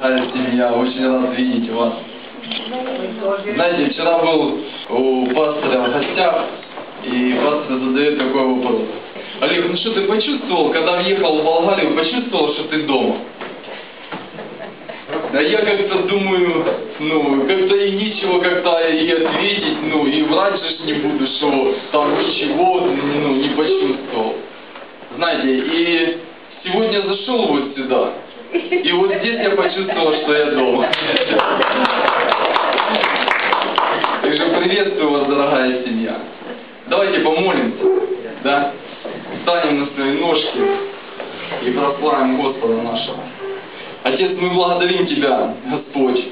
Дорогая семья, очень рад видеть вас. Знаете, вчера был у пастора в гостях, и пастор задает такой вопрос. Олег, ну что ты почувствовал, когда въехал в Болгарию, почувствовал, что ты дома? Да я как-то думаю, ну, как-то и нечего как-то и ответить, ну, и врать же не буду, что там ничего, ну, не почувствовал. Знаете, и сегодня зашел вот сюда, и вот здесь я почувствовал, что я дома. Так что приветствую вас, дорогая семья. Давайте помолимся, да? Встанем на свои ножки и прославим Господа нашего. Отец, мы благодарим Тебя, Господь,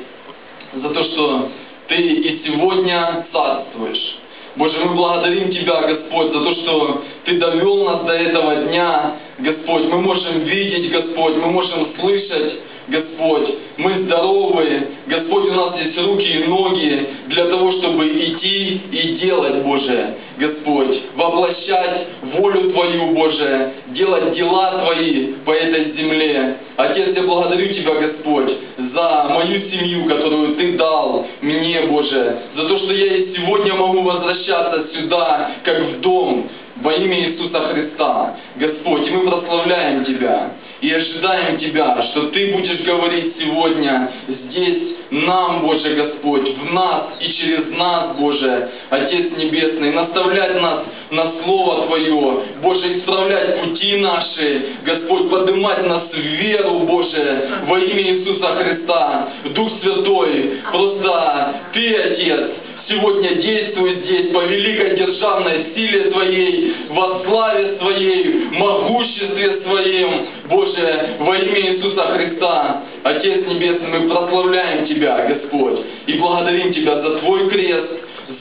за то, что Ты и сегодня царствуешь. Боже, мы благодарим Тебя, Господь, за то, что Ты довел нас до этого дня, Господь. Мы можем видеть, Господь, мы можем слышать, Господь. Мы здоровы, Господь, у нас есть руки и ноги для того, чтобы идти и делать, Боже, Господь. Воплощать волю Твою, Боже, делать дела Твои по этой земле. Отец, я благодарю Тебя, Господь, за мою семью, которую Ты дал мне, Боже, за то, что я и сегодня могу возвращаться сюда, как в дом, во имя Иисуса Христа. Господь, мы прославляем Тебя и ожидаем Тебя, что Ты будешь говорить сегодня здесь нам, Боже Господь, в нас и через нас, Боже, Отец Небесный, наставлять нас на Слово Твое, Боже, исправлять пути наши, Господь, поднимать нас в веру, Боже, во имя Иисуса Христа. Дух Святой, просто Ты, Отец, сегодня действует здесь по великой державной силе Твоей, во славе Своей, могуществе Своем, Боже, во имя Иисуса Христа. Отец Небесный, мы прославляем Тебя, Господь, и благодарим Тебя за Твой крест,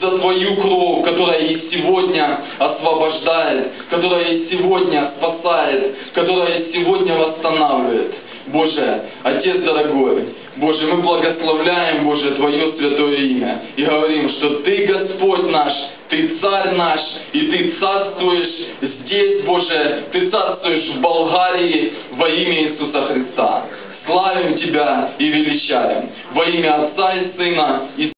за Твою кровь, которая и сегодня освобождает, которая и сегодня спасает, которая и сегодня восстанавливает. Боже, Отец дорогой, Боже, мы благословляем, Боже, Твое святое имя. И говорим, что Ты Господь наш, Ты Царь наш, и Ты царствуешь здесь, Боже, Ты царствуешь в Болгарии во имя Иисуса Христа. Славим Тебя и величаем. Во имя Отца и Сына и